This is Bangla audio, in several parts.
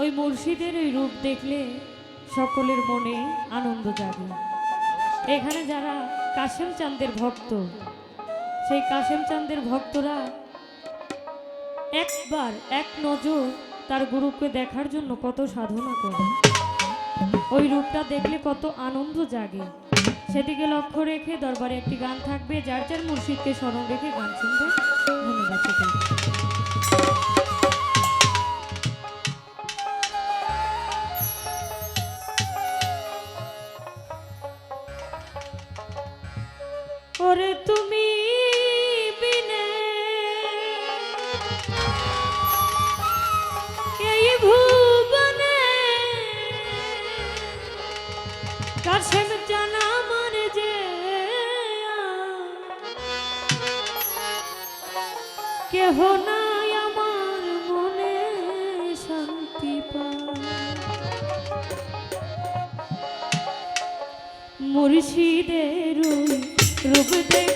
ওই মুর্শিদের ওই রূপ দেখলে সকলের মনে আনন্দ জাগে। এখানে যারা কাশেম চাঁদের ভক্ত, সেই কাশেম চাঁদের ভক্তরা একবার এক নজর তার গুরুকে দেখার জন্য কত সাধনা করে। ওই রূপটা দেখলে কত আনন্দ জাগে। সেদিকে লক্ষ্য রেখে দরবারে একটি গান থাকবে, যার যার মুর্শিদকে স্মরণ রেখে গান শুনবে। ধন্যবাদ কাশেম জানা মরে যে কেহ নাই আমার মনে শান্তি মুর্শিদের রূপ দেখিলে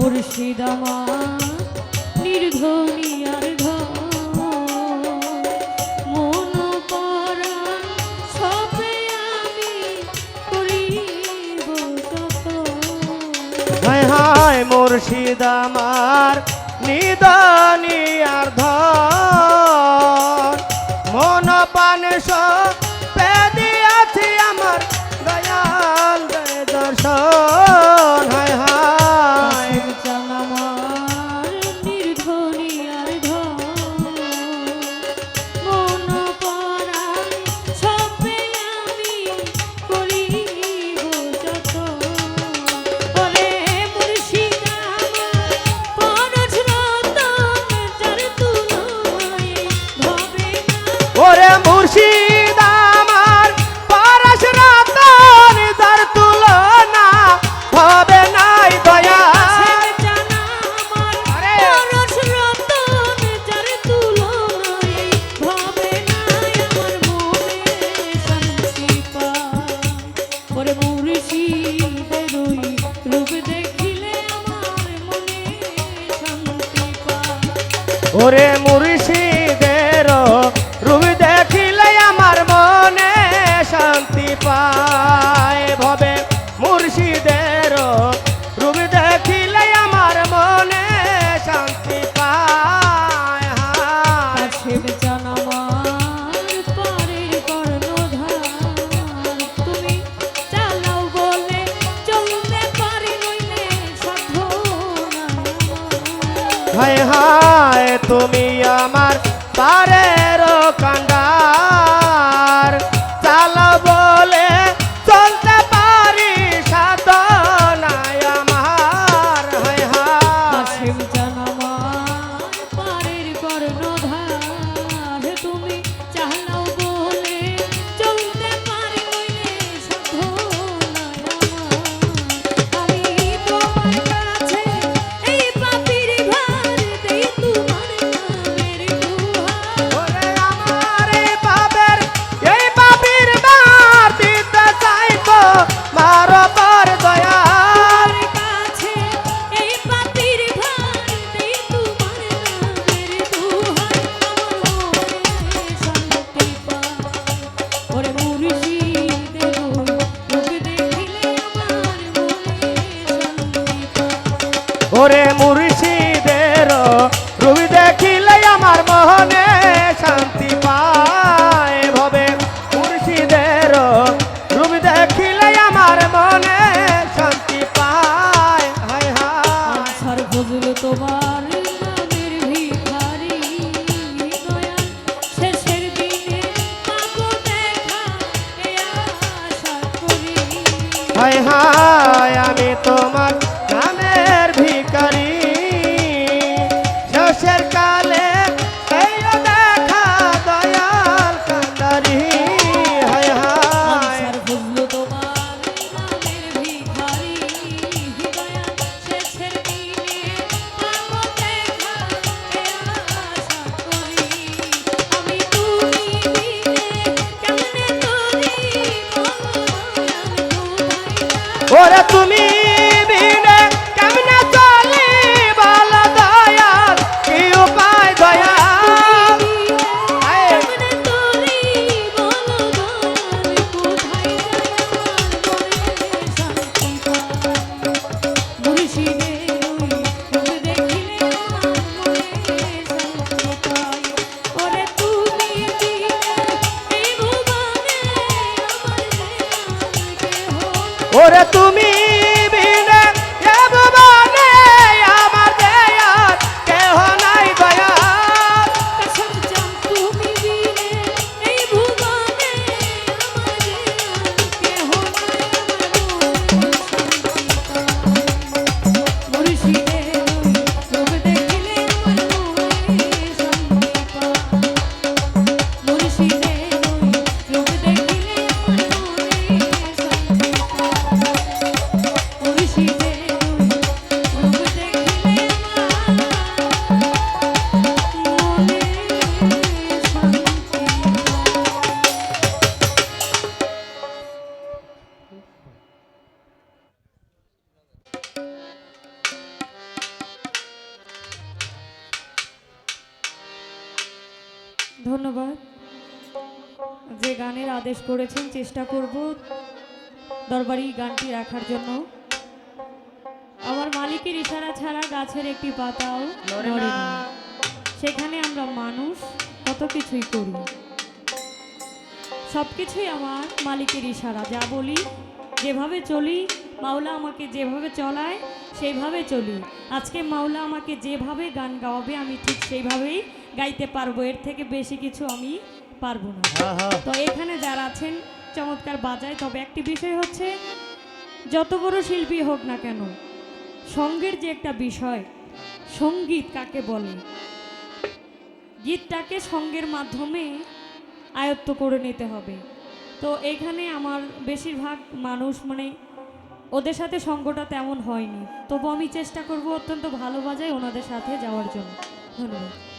মুর্শিদ নির্ধনী আর সবে হায় মুর্শিদ আমার নিদানি আর ধন। মন পান পেদিয়াছি ওরে মুর্শিদ কোথায় আমি তোমাকে ধন্যবাদ। যে গানের আদেশ করেছেন চেষ্টা করব দরবারি গানটি রাখার জন্য। আমার মালিকের ইশারা ছাড়া গাছের একটি পাতাও নড়ে না। সেখানে আমরা মানুষ কত কিছুই করি। সব কিছুই আমার মালিকের ইশারা। যা বলি যেভাবে চলি মাওলা আমাকে যেভাবে চলায় সেইভাবে চলি। আজকে মাওলা আমাকে যেভাবে গান গাওয়াবে আমি ঠিক সেইভাবেই গাইতে পারব। এর থেকে বেশি কিছু আমি পারব না। তো এখানে যারা আছেন চমৎকার বাজায়। তবে একটি বিষয় হচ্ছে যত বড় শিল্পী হোক না কেন সঙ্গের যে একটা বিষয় সংগীত কাকে বলে? গীতটাকে সঙ্গের মাধ্যমে আয়ত্ত করে নিতে হবে। তো এখানে আমার বেশিরভাগ মানুষ মানে ওদের সাথে সঙ্গটা তেমন হয়নি। তবু আমি চেষ্টা করব অত্যন্ত ভালো বাজায় ওনাদের সাথে যাওয়ার জন্য। ধন্যবাদ।